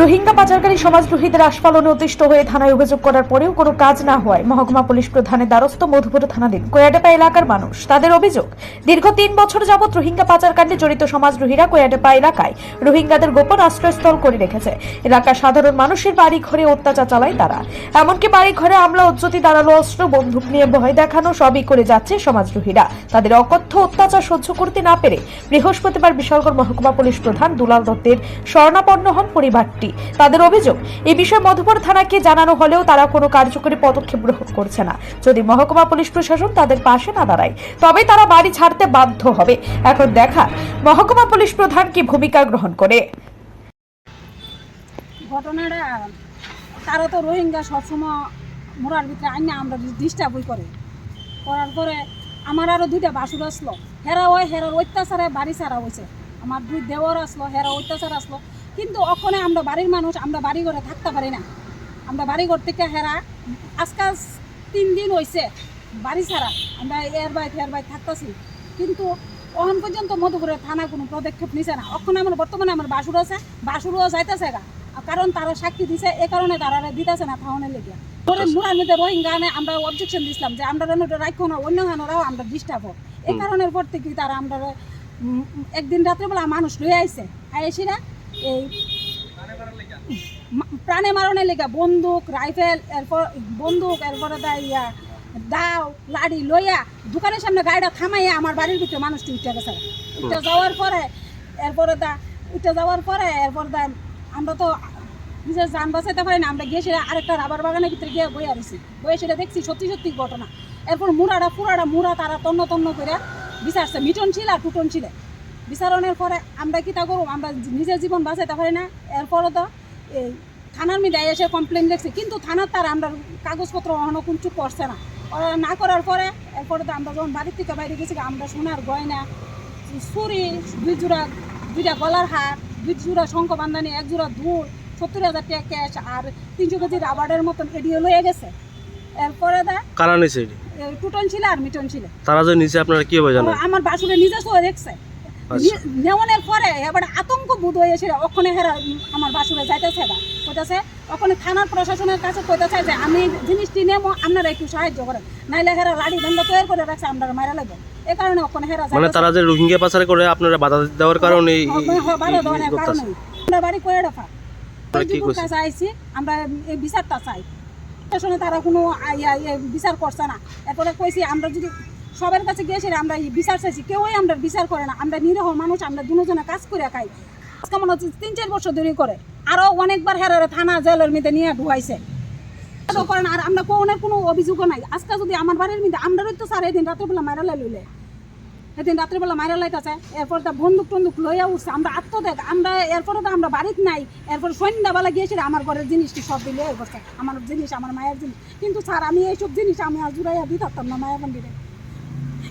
রোহিঙ্গা পাচারকারী সমাজদ্রোহীদের আস্ফালনে অতিষ্ঠ হয়ে থানায় অভিযোগ করার পরেও কোনো কাজ না হওয়ায় মহকুমা পুলিশ প্রধানের দ্বারস্থ মধুপুর থানাধীন কোয়াডেপা এলাকার মানুষ। তাদের অভিযোগ, দীর্ঘ তিন বছর যাবৎ রোহিঙ্গা পাচারকাণ্ডে জড়িত সমাজদ্রোহীরা কোয়াডেপা এলাকায় রোহিঙ্গাদের গোপন আশ্রয়স্থল করে রেখেছে। এলাকার সাধারণ মানুষের বাড়ি ঘরে অত্যাচার চালায় তারা। এমনকি বাড়ি ঘরে আমলা উজ্জ্যোতি দাঁড়াল অস্ত্র, বন্দুক নিয়ে ভয় দেখানো সবই করে যাচ্ছে সমাজদ্রোহীরা। তাদের অকথ্য অত্যাচার সহ্য করতে না পেরে বৃহস্পতিবার বিশালগড় মহকুমা পুলিশ প্রধান দুলাল দত্তের শরণাপন্ন হন পরিবারটি তাদের অভিযোগ, এই বিষয়ে মধুপুর থানাকে জানানো হলেও তারা কোনো কার্যকরী পদক্ষেপ গ্রহণ করছে না। যদি মহকুমা পুলিশ প্রশাসন তাদের পাশে না দাঁড়ায় তবে তারা বাড়ি ছাড়তে বাধ্য হবে। এখন দেখা মহকুমা পুলিশ প্রধান কি ভূমিকা গ্রহণ করে? ঘটনাটা, তারা তো রোহিঙ্গা সবসময় মোড়ার ভিতরে আইনা আমরা ডিস্টার্বই করে, করার পরে আমার আরও দুইটা বাসুর আসলো। হেরা ওই হেরার অত্যাচারে বাড়ি ছাড়া হয়েছে আমার দুই দেওয়ার আসলো হেরা অত্যাচার আসলো। কিন্তু ওখানে আমরা বাড়ির মানুষ আমরা বাড়ি ঘরে থাকতে পারি না। আমরা বাড়ি ঘর থেকে হেরা আজকাল তিন দিন হয়েছে বাড়ি ছাড়া আমরা এর বাই হের বাই থাকতেছি। কিন্তু অহন পর্যন্ত মধুপুরের থানা কোনো পদক্ষেপ নিছে না। ওখানে আমার বর্তমানে আমার বাসুর আছে বাসুরও যাইতেছে গা। কারণ তারা সাক্ষী দিছে এ কারণে তারা দিতেছে না থাউনের লেগে। পরে মুরার মধ্যে রোহিঙ্গা আনে আমরা অবজেকশন দিছিলাম যে আমরা রাখো না অন্য হানোরাও আমরা ডিস্টার্ব হোক এই কারণের পর থেকে তারা আমরা একদিন রাত্রেবেলা মানুষ লয়ে আইছে। আইসিরা এই প্রাণে মারণের লেগে, বন্দুক, রাইফেল, এরপর বন্দুক, এরপরে ইয়া, দাও, লাড়ি, লইয়া, দোকানের সামনে গাড়িটা থামাইয়া আমার বাড়ির ভিতরে মানুষটি উঠে গেছে। উঠে যাওয়ার পরে, এরপরে দা উঠে যাওয়ার পরে, এরপর দা আমরা তো নিজের যান বাঁচাইতে পারি না, আমরা গিয়ে সেটা আরেকটা রাবার বাগানের ভিতরে গিয়ে বই আরছি বইয়ে সেটা দেখছি সত্যি সত্যি ঘটনা। এরপর মুড়াটা পুরাটা মুড়া তারা তন্ন তন্ন করে বিচারছে মিটন ছিল আর টুটন ছিল বিচারণের পরে আমরা কি তা করব? আমরা নিজের জীবন বাঁচাইতে পারি না। এরপরে তো এই থানার মিডে এসে কমপ্লেন লিখছে কিন্তু থানার তার আমরা কাগজপত্র অহনো কিছু করছে না। ওরা না করার পরে এরপরে তো আমরা যখন বাড়ির থেকে বাইরে গেছি আমরা সোনার গয়না ছুরি দুই জোড়া দুইটা গলার হার দুই জোড়া শঙ্খ বান্ধানি এক জোড়া ধূর সত্তর হাজার টাকা ক্যাশ আর তিনশো কেজি রাবারের মতন এডিও লয়ে গেছে। এরপরে দা কারা নিছে টুটন ছিল আর মিটন ছিল। তারা যে নিচে আপনারা কীভাবে জানেন? আমার বাসুরে নিজে নিজস্ব দেখছে। নেওয়ানোর পরে এবার আতঙ্ক বোধ হয়েছিল ওখানে হেরা আমার বাসুরে যাইতেছে না কইতাছে ওখানে থানার প্রশাসনের কাছে কইতাছে যে আমি জিনিসটি নেব আপনারা একটু সাহায্য করেন। নাইলে হেরা লাড়ি দণ্ড তৈরি করে রাখছে আমরা মারা লাগবে। এই কারণে ওখানে হেরা মানে তারা যে রোহিঙ্গা পাচার করে আপনারা বাধা দেওয়ার কারণে এই- হ্যাঁ, হ্যাঁ, বাধা। কারণে। আমরা বাড়ি করে রাখা। কাছে আইছি আমরা এই বিচারটা চাই। প্রশাসনে তারা কোনো ইয়ে বিচার করছে না। এরপরে কইছি আমরা যদি সবার কাছে গিয়েছি আমরা বিচার চাইছি। কেউই আমরা বিচার করে না। আমরা নিরীহ মানুষ, আমরা দুজনে কাজ করে খাই। আজকে মনে হচ্ছে তিন, চার বছর ধরে করে। আরও অনেকবার হেরারে থানা, জেলের মধ্যে নিয়ে ঢুকাইছে। করেন? আর আমরা কোনো কোনো অভিযোগও নাই। আজকে যদি আমার বাড়ির মধ্যে আমরাই তো স্যার এদিন রাত্রেবেলা মারা লইলে। সেদিন রাত্রেবেলা মারা লাইতেছে এরপর তো বন্দুক টন্দুক লইয়া উঠছে। আমরা আত্মদেখ আমরা এরপরে তো আমরা বাড়িতে নাই। এরপর সন্ধ্যাবেলা গিয়েছি আমার ঘরের জিনিসটি সব দিলে করছে আমার জিনিস, আমার মায়ের জিনিস। কিন্তু স্যার, আমি এইসব জিনিস আমি আর জুড়াইয়া দিতে পারতাম না মায়ের মন্দিরে